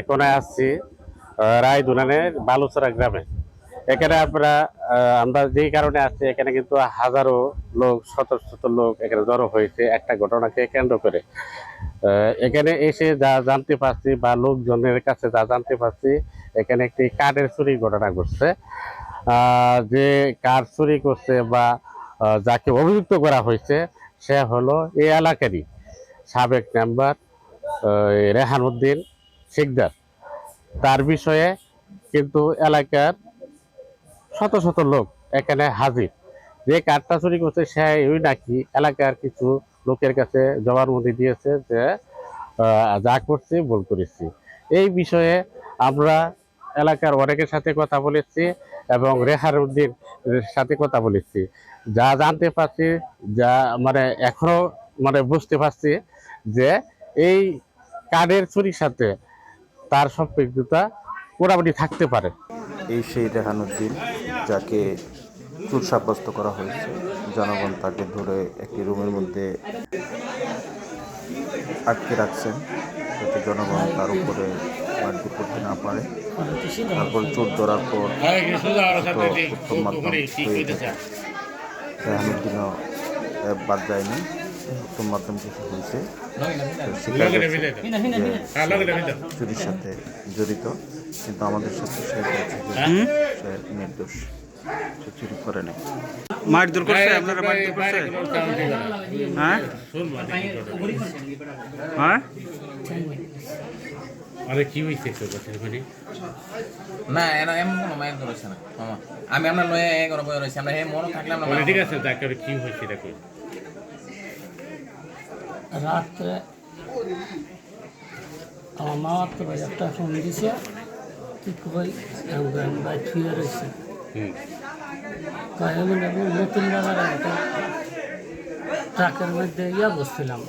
এখন আসছি রায়দুনানের বালুচরা গ্রামে। এখানে আমরা আমরা যেই কারণে আসছি, এখানে কিন্তু হাজারো লোক, শত শত লোক এখানে জড়ো হয়েছে একটা ঘটনাকে কেন্দ্র করে। এখানে এসে যা জানতে পারছি বা লোকজনের কাছে যা জানতে পারছি, এখানে একটি কার্ডের চুরির ঘটনা ঘটছে। যে কার্ড চুরি করছে বা যাকে অভিযুক্ত করা হয়েছে, সে হলো এই এলাকারই সাবেক মেম্বার রেহান শিকদার। তার বিষয়ে কিন্তু এলাকার শত শত লোক এখানে হাজির। যে কার্ডটা চুরি করছে সে ওই নাকি এলাকার কিছু লোকের কাছে জবানবন্দি দিয়েছে যে যা করছি, ভুল করেছি। এই বিষয়ে আমরা এলাকার অনেকের সাথে কথা বলেছি এবং রেহার উদ্দিন সাথে কথা বলেছি। যা জানতে পারছি, যা মানে এখনও মানে বুঝতে পারছি যে এই কার্ডের চুরির সাথে তার সম্পৃক্ততা মোটামুটি থাকতে পারে। এই সেই রেহানুদ্দিন যাকে চুর সাব্যস্ত করা হয়েছে, জনগণ তাকে ধরে একটি রুমের মধ্যে আটকে রাখছেন যাতে জনগণ তার উপরে মারধর করতে না পারে। তারপর চোর ধরার পর উত্তম মাধ্যম রেহানুদ্দিনও বাদ যায়নি। উত্তম মাধ্যম কিছু হয়েছে। তো স্বীকার করছে যে সে চুরির সাথে জড়িত কিন্তু আমাদের সাথে সে বলছে যে সে নির্দোষ। সে চুরি করে নাই মারধর করছে আপনারা মারধর করছে? হ্যাঁ? হ্যাঁ? আরে কি কাছে মানে না এরা এমন কোনো মায়ের ধরেছে না। মামা আমি লয়ে এ করে বয়ে রয়েছি আমরা হে মনও থাকলাম না মানে ঠিক আছে তাকে কি হয়েছে এটা কই? রাত্রে আমার মামার তো একটা ফোন দিছে কি কই আমি ভাই থুয়ে রয়েছি। কয় আমি নেব নতুন বাজারে একটা ট্রাকের মধ্যে ইয়া বসছিলাম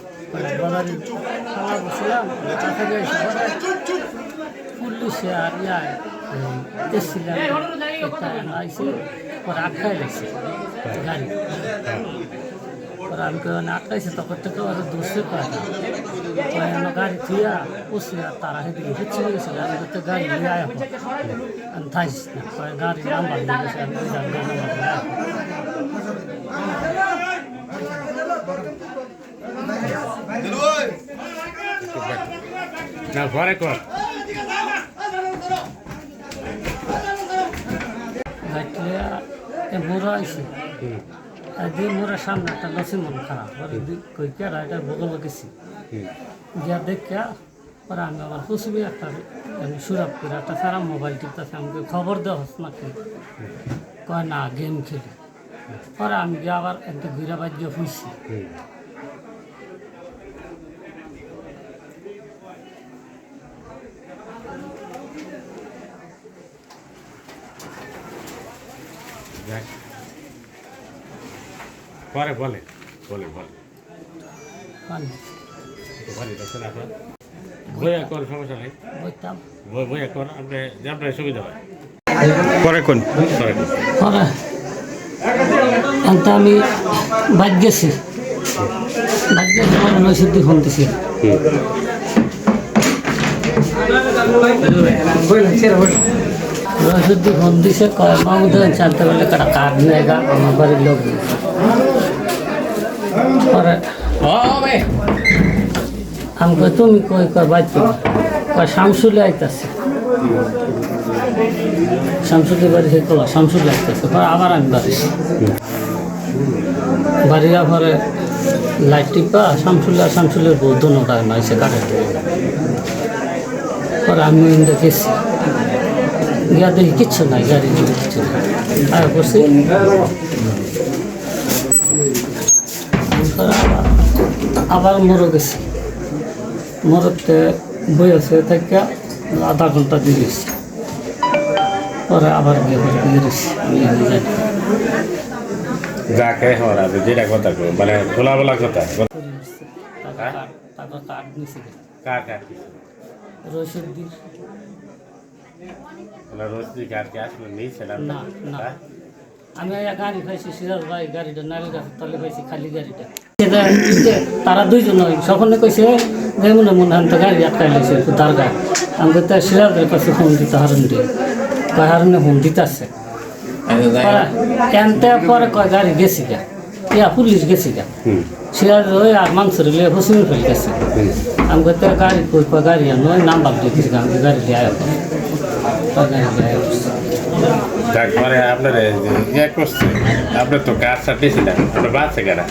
বাজারে খাওয়া বসছিলাম পুলিশে আর ইয়া এসেছিলাম একটা আইসে পরে লাগছে গাড়ি। আমি কেন আটকাইছে তখন থেকে ওরা দোষে পায় না কয় আমার গাড়ি থুয়া আর তারা সেদিকে হচ্ছে গেছিল আমি তো গাড়ি নিয়ে আয়া আমি থাইস না কয় গাড়ি নাম্বার দিয়ে গেছে আমি ওই গাড়ি নাম্বার না ঘরে কর গাড়িটা মোড়া আইছে আর দিয়ে মোড়ার সামনে একটা লসি মন খারাপ পরে কই কে এটা বগল গেছি গিয়া দেখা পরে আমি আবার কুসবি একটা আমি সুরাপ করে একটা সারা মোবাইল টিপতেছে আমাকে খবর দেওয়া হস না কি কয় না গেম খেলি। পরে আমি গিয়ে আবার একটা ঘুরা বাজ্য ফুসছি যাক। পরে বলে বলে বলে। বইয়া কর সমস্যা নেই? বইয়া কর আপনি আপনার সুবিধা হয়। পরে কোন? পরে আমি বাদ গেছি। বাদ গেছি আমার নৈশিদ্ধি ফোন দিছি নৈশিদ্ধি ফোন দিছে কয় মামু জানতে পারলে কাটা নেই গা আমার বাড়ির লোক পরে আমি কই তুমি কই বাইর কয় শামসুলে আইতাছে। শামসুলের বাড়ি থেকে তোলা শামসুল আসতেছে আবার আমি বাড়ি। বাড়িরা পরে লাইট টিপা শামসুল আর শামসুলের বউ দুটা মাইছে কাটে পরে আমি দেখেছি গিয়া দেখি কিচ্ছু নাই গাড়ি কিচ্ছু নাই। আর করছি পরে আবার আবার মরো গেছি। মরতে বই আছে থেকে আধা ঘণ্টা দিয়ে গেছি। পরে আবার গিয়ে পরে দিয়ে গেছি আমি জানি যা খাই হওয়ার আছে যেটা কথা মানে খোলা বলা কথা তারপর কার্ড নিছি কার কার কি? কার আসলে? না? না আমি এক গাড়ি পাইছি সিরাজ ভাই গাড়িটা নারী গাছের তলে পাইছি খালি গাড়িটা। তারা দুইজন সকলে কইছে যে মনে মনে হয় তো গাড়ি আটকাই লাগছে তার গাড়ি আমি তো সিরাজের কাছে ফোন দিতে হারুন দিয়ে কয় হারুনে ফোন দিতেছে। যাই হোক। এনতে পরে কয় গাড়ি গেছি গা। ইয়া পুলিশ গেছি গা। হুম। সিরাজ ওই আর মাংসের লিয়ে হুসিন ফেল গেছে। আমি কইতে গাড়ি কই কয় গাড়ি আনো নাম্বার দিয়েছি আমি গাড়ি লিয়ে আয় তারপরে আপনার ইয়ে করছে। আপনার তো কাজ সাটিয়েছিলেন আপনার বাচ্চা কেনা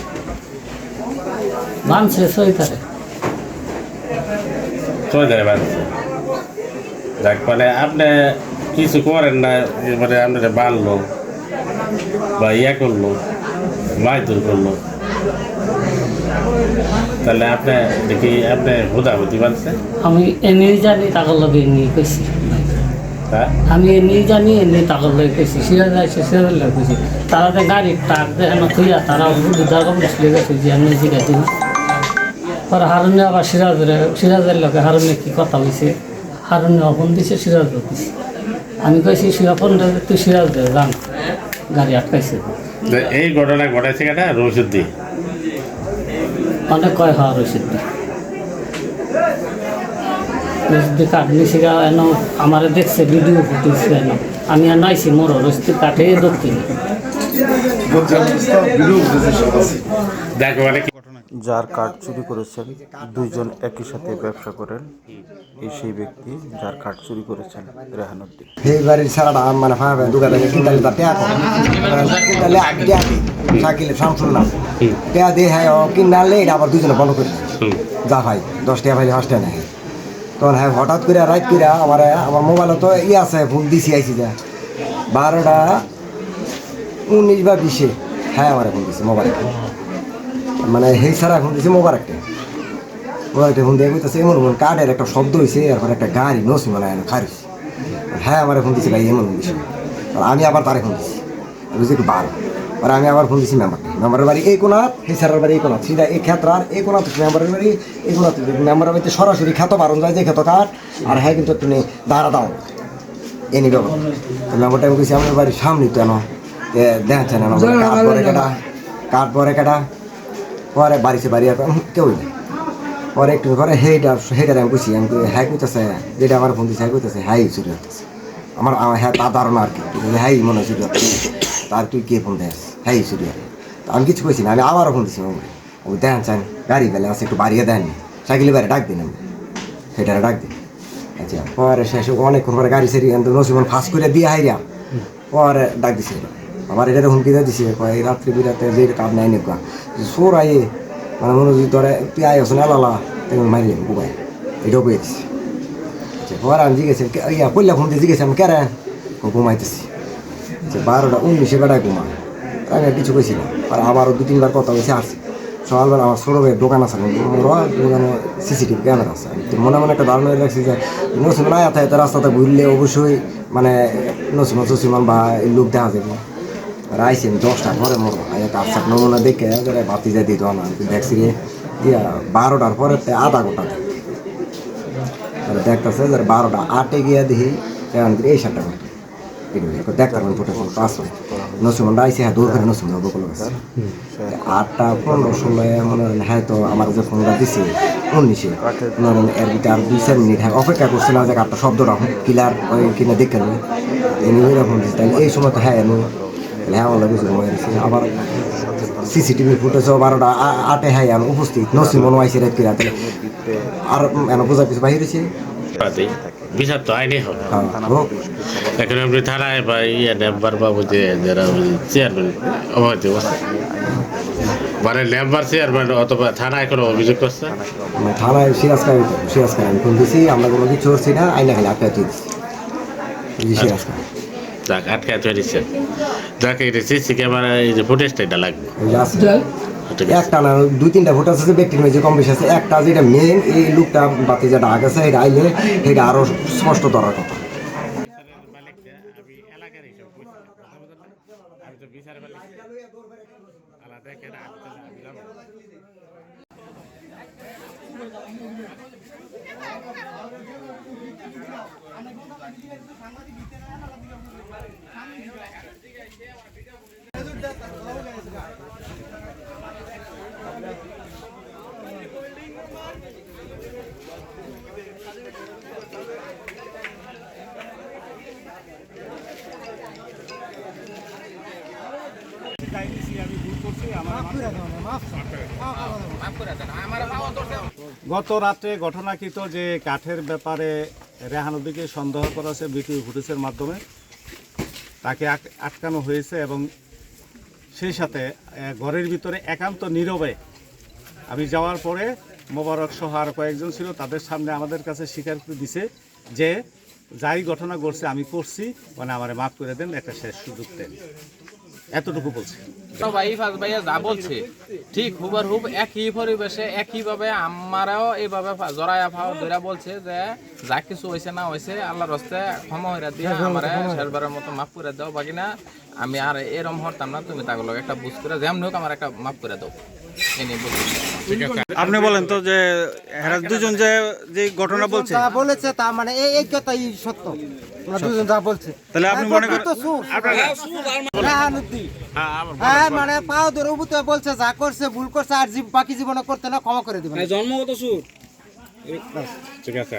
বানছে সইতারে চলে যায় বাচ্চা। যাক মানে আপনি কিছু করেন না এবারে আপনার বানলো বা ইয়া করল মারধর করল। তাহলে আপনি দেখি আপনি হুদাহুদি বানছে? আমি এমনি জানি তাকর লগে এমনি কইছি। হ্যাঁ? আমি এমনি জানি এমনি তাকর লগে কইছি। সিরাজ আইসে সিরাজ লগে কইছি। তারা তো গাড়ি টাক দেখে না থইয়া তারা বুদ্ধার পুলিশ লেগে গেছে যে আমি জিজ্ঞাসা দিন পর হারুনে আবার সিরাজের সিরাজের লগে হারুনে কি কথা হয়েছে হারুনে অপন দিছে সিরাজ দিছে। আমি কইছি সিরাপন তুই সিরাজ দে জান গাড়ি আটকাইছে। এই ঘটনা ঘটাইছে কেনা রসুদ্দি অনেক কয় হওয়া রয়েছে রসিদি কাঠ নিছে এন আমার দেখছে ভিডিও ফুটেছে এন। আমি আর নাইছি মোর রসিদি কাঠে দক্ষিণ। দেখো মানে কি যার কার্ড চুরি করেছেন, দুইজন একই সাথে ব্যবসা করেন। এই সেই ব্যক্তি যার কার্ড চুরি করেছেন রেহানুদ্দিন সেই সারাটা মানে ফাঁকা দোকানে কিনতালে তার টেয়া কিনতালে দিয়ে হ্যাঁ আবার দুজনে বন্ধ করে যা ভাই, দশ টাকা ভাই পাঁচ নেই। তখন হ্যাঁ হঠাৎ করে রাত করে আমার আমার মোবাইলে তো ই আছে, ফোন দিছি, আইছি যা। বারোটা উনিশ বা বিশে হ্যাঁ আমার ফোন দিছে মোবাইল। মানে সেই ছাড়া এখন দিছে মোবার একটা মোবাইল একটা ফোন দিয়ে কইতেছে, এমন এমন কাঠের একটা শব্দ হয়েছে এরপর একটা গাড়ি নসি মানে খারিস হ্যাঁ আমার ফোন দিছে ভাই, এমন বিষয়। আমি আবার তারে ফোন দিয়েছি বুঝছি একটু বার আর আমি আবার ফোন দিয়েছি মেম্বারকে মেম্বারের বাড়ি এই কোনা এই স্যারের বাড়ি এই কোনা সিধা এই ক্ষেত্র আর এই কোনা মেম্বারের বাড়ি। এই কোনা মেম্বারের বাড়িতে সরাসরি খ্যাত বারণ যায় যে খ্যাত কাঠ। আর হ্যাঁ কিন্তু তুমি দাঁড়া দাও। এ নিবে মেম্বারটা আমি কইছি আমার বাড়ির সামনে কেন দেখছেন না কাঠ পরে কেটা কাঠ পরে কেটা পরে বাড়িতে বাড়ি আর কেউ নেই। পরে একটু পরে হেইটা হেইটার আমি কইছি, আমি হ্যাঁ কইতেছে, যেটা আমার ফোন দিছে হ্যাঁ কইতেছে হ্যাঁ চুরি হতেছে আমার হ্যাঁ তার ধারণা আর কি। হ্যাঁ মনে হয় চুরি হতেছে তার তুই কে ফোন দেয় হ্যাঁ চুরি তো আমি কিছু কইছি না, আমি আবারও ফোন দিছি আমার ওই দেন, চান, গাড়ি বেলে আছে, একটু বাড়িয়ে দেন। সাইকেলে বাইরে ডাক দিন আমি সেটারে ডাক দিন আচ্ছা পরে শেষে অনেকক্ষণ পরে গাড়ি সেরি নসিমন ফাঁস করে দিয়ে হাইরা, পরে ডাক দিছে। আবার এটা হুমকি দিয়ে দিছে, কয় রাত্রি বিরাতে যে কাপ নাই নিকা সোর আয়ে মানে মনে হচ্ছে তোরা তুই আয় আসুন আলালা তুমি মারি বুবাই এটাও পেয়ে দিছি। আচ্ছা আমি জিজ্ঞেস ইয়া পড়লে ফোন দিয়ে জিজ্ঞেস আমি কেরে ঘুমাইতেছি। আচ্ছা বারোটা উনিশে বেড়ায় ঘুমা। আমি কিছু কইছি না। আর আবারও দু তিনবার কথা হয়েছে আসছি সকালবেলা আমার ছোটো ভাইয়ের দোকান আছে দোকানে সিসিটিভি ক্যামেরা আছে। তো মনে মনে একটা ধারণা রাখছি যে নসিমান আয়া রাস্তাতে ঘুরলে অবশ্যই মানে নসিমান সসিমান বা লোক দেখা যাবে। আমি দশটা ঘরে কাপ সাপ নমুনা দেখে বাতি যাই দিত না আমি দেখছি রে ইয়া, বারোটার পরে আধা ঘণ্টা দেখতেছে যে বারোটা আটে গিয়ে দেখি, এখন এই সাতটা ঘণ্টা। দেখতে হ্যাঁ হয় হ্যাঁ আমার অপেক্ষা করছে না যে আটটা শব্দটা ক্লিয়ার কিনে দেখে নেবে। এনে ফোন দিচ্ছে এই সময় তো হ্যাঁ আবার সিসিটিভি বারোটা আটে হ্যাঁ উপস্থিত। মনে রাত রাতে? আর এনে বোঝা কিছু বাহির হয়েছে? বিচার তো আইনি হবে। হ্যাঁ হোক এখন আপনি থানায় বা ইয়ে বাবু যে যারা চেয়ারম্যান অবহিত করছে মানে মেম্বার চেয়ারম্যান অথবা থানায় কোনো অভিযোগ করছে? থানায় সিরাজ সিরাজ ফোন দিছি আমরা কোনো কিছু করছি না আইনা খালি আটকা দিচ্ছি সিরাজ যাক আটকায় ধরেছে যাক এটা সিসি ক্যামেরা এই যে ফুটেজটা এটা লাগবে। যে একটা না দুই তিনটা ভোট আছে ব্যক্তির মধ্যে কম বেশি আছে। একটা যেটা মেন এই লোকটা বাতি যেটা আগে আছে এটা আইলে এটা আরও স্পষ্ট ধরার কথা। গত রাত্রে ঘটনাকৃত যে কাঠের ব্যাপারে রেহানদিকে সন্দেহ করা হয়েছে বিক্রি ফুটেজের মাধ্যমে। তাকে আটকানো হয়েছে এবং সেই সাথে ঘরের ভিতরে একান্ত নীরবে। আমি যাওয়ার পরে মোবারক সহ আর কয়েকজন ছিল, তাদের সামনে আমাদের কাছে স্বীকার করে দিছে যে, যাই ঘটনা ঘটছে আমি করছি মানে আমার মাফ করে দেন, একটা শেষ সুযোগ দেন। এতটুকু বলছে। সবাই ফাজ ভাইয়া যা বলছে ঠিক হুবার হুব একই পরিবেশে একইভাবে আমারও এইভাবে জরায়া ফাও ধরা বলছে যে যা কিছু হয়েছে না হয়েছে আল্লাহর হস্তে ক্ষমা হইরা দিয়ে আমার শেষবারের মতো মাফ করে দাও বাকি না আমি আর এরম হরতাম না তুমি তাগুলো একটা বুঝ করে যেমন হোক আমার একটা মাফ করে দাও। আপনি বলেন তো যে এরা দুজন যে যে ঘটনা বলছে। যা বলেছে তা মানে এই এই কথাই সত্য। আমরা দুজন যা বলছে। তাহলে আপনি মনে করেন তো সুর রাহানুদ্দিন হ্যাঁ মানে পাও ধরে উবুতে বলছে যা করছে ভুল করছে আর জীব- বাকি জীবনে করতে না ক্ষমা করে দিবেন। জন্মগত সুর ঠিক আছে।